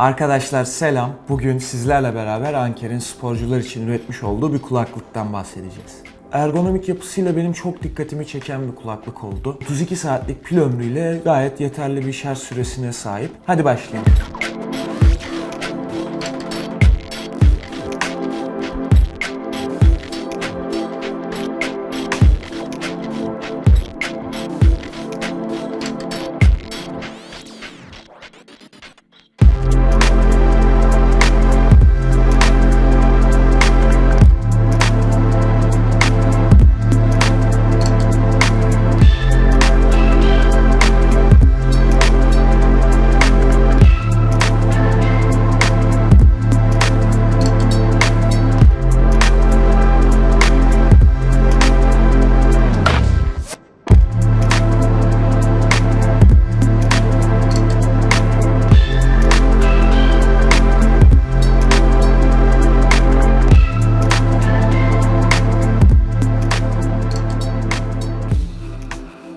Arkadaşlar selam. Bugün sizlerle beraber Anker'in sporcular için üretmiş olduğu bir kulaklıktan bahsedeceğiz. Ergonomik yapısıyla benim çok dikkatimi çeken bir kulaklık oldu. 32 saatlik pil ömrüyle gayet yeterli bir şarj süresine sahip. Hadi başlayalım.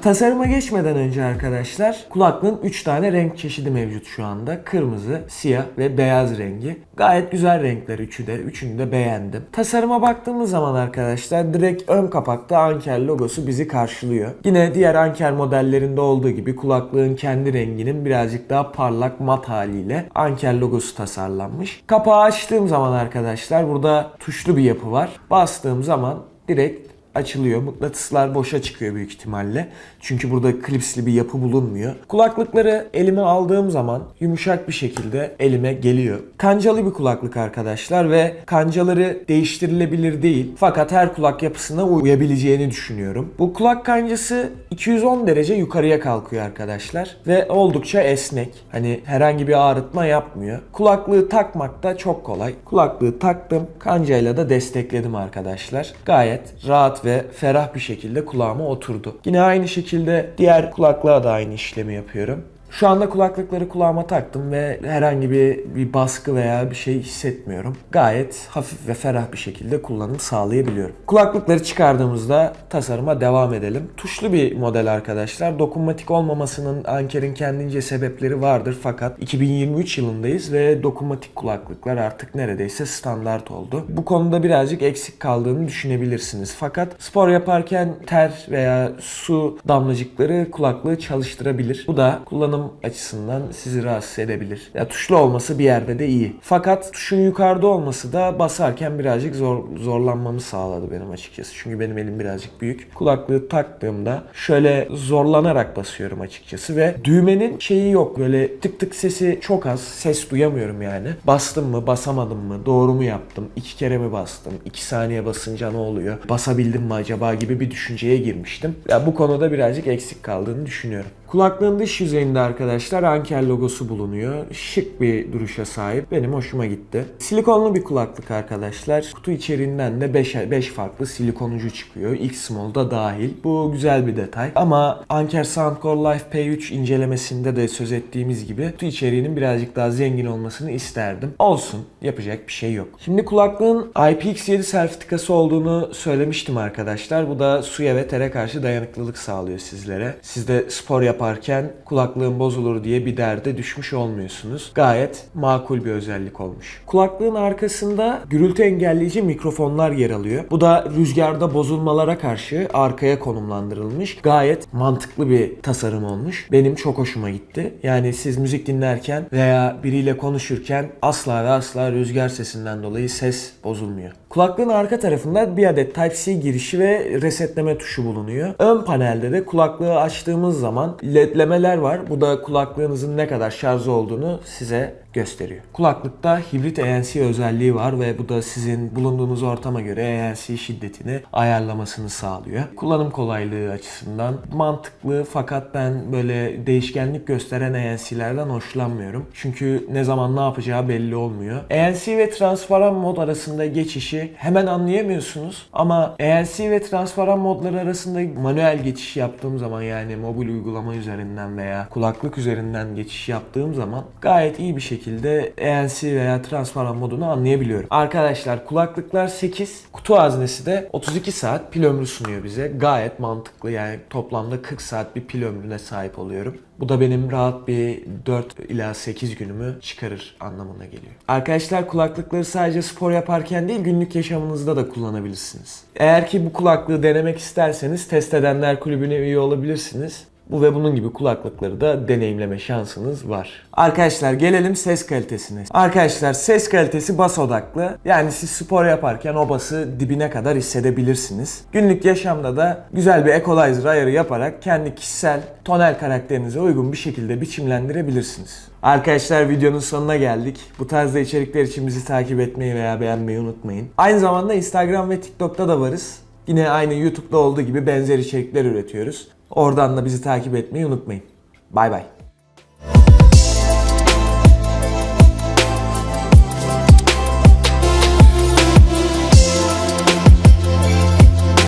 Tasarıma geçmeden önce arkadaşlar kulaklığın 3 tane renk çeşidi mevcut şu anda. Kırmızı, siyah ve beyaz rengi. Gayet güzel renkler üçü de. Üçünü de beğendim. Tasarıma baktığımız zaman arkadaşlar direkt ön kapakta Anker logosu bizi karşılıyor. Yine diğer Anker modellerinde olduğu gibi kulaklığın kendi renginin birazcık daha parlak mat haliyle Anker logosu tasarlanmış. Kapağı açtığım zaman arkadaşlar burada tuşlu bir yapı var. Bastığım zaman direkt açılıyor. Mıknatıslar boşa çıkıyor büyük ihtimalle. Çünkü burada klipsli bir yapı bulunmuyor. Kulaklıkları elime aldığım zaman yumuşak bir şekilde elime geliyor. Kancalı bir kulaklık arkadaşlar ve kancaları değiştirilebilir değil. Fakat her kulak yapısına uyabileceğini düşünüyorum. Bu kulak kancası 210 derece yukarıya kalkıyor arkadaşlar ve oldukça esnek. Hani herhangi bir ağrıtma yapmıyor. Kulaklığı takmak da çok kolay. Kulaklığı taktım. Kancayla da destekledim arkadaşlar. Gayet rahat ve ferah bir şekilde kulağıma oturdu. Yine aynı şekilde diğer kulaklığa da aynı işlemi yapıyorum. Şu anda kulaklıkları kulağıma taktım ve herhangi bir, bir baskı veya bir şey hissetmiyorum. Gayet hafif ve ferah bir şekilde kullanım sağlayabiliyorum. Kulaklıkları çıkardığımızda tasarıma devam edelim. Tuşlu bir model arkadaşlar. Dokunmatik olmamasının Anker'in kendince sebepleri vardır fakat 2023 yılındayız ve dokunmatik kulaklıklar artık neredeyse standart oldu. Bu konuda birazcık eksik kaldığını düşünebilirsiniz. Fakat spor yaparken ter veya su damlacıkları kulaklığı çalıştırabilir. Bu da kullanım açısından sizi rahatsız edebilir. Ya tuşlu olması bir yerde de iyi. Fakat tuşun yukarıda olması da basarken birazcık zor zorlanmamı sağladı benim açıkçası. Çünkü benim elim birazcık büyük. Kulaklığı taktığımda şöyle zorlanarak basıyorum açıkçası ve düğmenin şeyi yok. Böyle tık tık sesi çok az. Ses duyamıyorum yani. Bastım mı, basamadım mı, doğru mu yaptım, iki kere mi bastım, iki saniye basınca ne oluyor, basabildim mi acaba gibi bir düşünceye girmiştim. Ya bu konuda birazcık eksik kaldığını düşünüyorum. Kulaklığın dış yüzeyinde arkadaşlar Anker logosu bulunuyor. Şık bir duruşa sahip. Benim hoşuma gitti. Silikonlu bir kulaklık arkadaşlar. Kutu içeriğinden de 5 5 farklı silikon ucu çıkıyor. X-Small da dahil. Bu güzel bir detay. Ama Anker Soundcore Life P3 incelemesinde de söz ettiğimiz gibi kutu içeriğinin birazcık daha zengin olmasını isterdim. Olsun. Yapacak bir şey yok. Şimdi kulaklığın IPX7 sertifikası olduğunu söylemiştim arkadaşlar. Bu da suya ve tere karşı dayanıklılık sağlıyor sizlere. Siz de spor yaparken kulaklığın bozulur diye bir derde düşmüş olmuyorsunuz. Gayet makul bir özellik olmuş. Kulaklığın arkasında gürültü engelleyici mikrofonlar yer alıyor. Bu da rüzgarda bozulmalara karşı arkaya konumlandırılmış. Gayet mantıklı bir tasarım olmuş. Benim çok hoşuma gitti. Yani siz müzik dinlerken veya biriyle konuşurken asla ve asla rüzgar sesinden dolayı ses bozulmuyor. Kulaklığın arka tarafında bir adet Type-C girişi ve resetleme tuşu bulunuyor. Ön panelde de kulaklığı açtığımız zaman ledlemeler var. Bu da kulaklığınızın ne kadar şarj olduğunu size gösteriyor. Kulaklıkta hibrit ANC özelliği var ve bu da sizin bulunduğunuz ortama göre ANC şiddetini ayarlamasını sağlıyor. Kullanım kolaylığı açısından mantıklı fakat ben böyle değişkenlik gösteren ANC'lerden hoşlanmıyorum. Çünkü ne zaman ne yapacağı belli olmuyor. ANC ve transparan mod arasında geçişi hemen anlayamıyorsunuz ama ANC ve transparan modları arasında manuel geçiş yaptığım zaman yani mobil uygulama üzerinden veya kulaklık üzerinden geçiş yaptığım zaman gayet iyi bir şekilde ANC veya transparan modunu anlayabiliyorum. Arkadaşlar kulaklıklar 8, kutu haznesi de 32 saat pil ömrü sunuyor bize. Gayet mantıklı yani toplamda 40 saat bir pil ömrüne sahip oluyorum. Bu da benim rahat bir 4 ila 8 günümü çıkarır anlamına geliyor. Arkadaşlar kulaklıkları sadece spor yaparken değil günlük yaşamınızda da kullanabilirsiniz. Eğer ki bu kulaklığı denemek isterseniz Test Edenler Kulübü'ne üye olabilirsiniz. Bu ve bunun gibi kulaklıkları da deneyimleme şansınız var. Arkadaşlar gelelim ses kalitesine. Arkadaşlar ses kalitesi bas odaklı. Yani siz spor yaparken o bası dibine kadar hissedebilirsiniz. Günlük yaşamda da güzel bir equalizer ayarı yaparak kendi kişisel tonel karakterinize uygun bir şekilde biçimlendirebilirsiniz. Arkadaşlar videonun sonuna geldik. Bu tarzda içerikler için bizi takip etmeyi veya beğenmeyi unutmayın. Aynı zamanda Instagram ve TikTok'ta da varız. Yine aynı YouTube'da olduğu gibi benzer içerikler üretiyoruz. Oradan da bizi takip etmeyi unutmayın. Bay bay.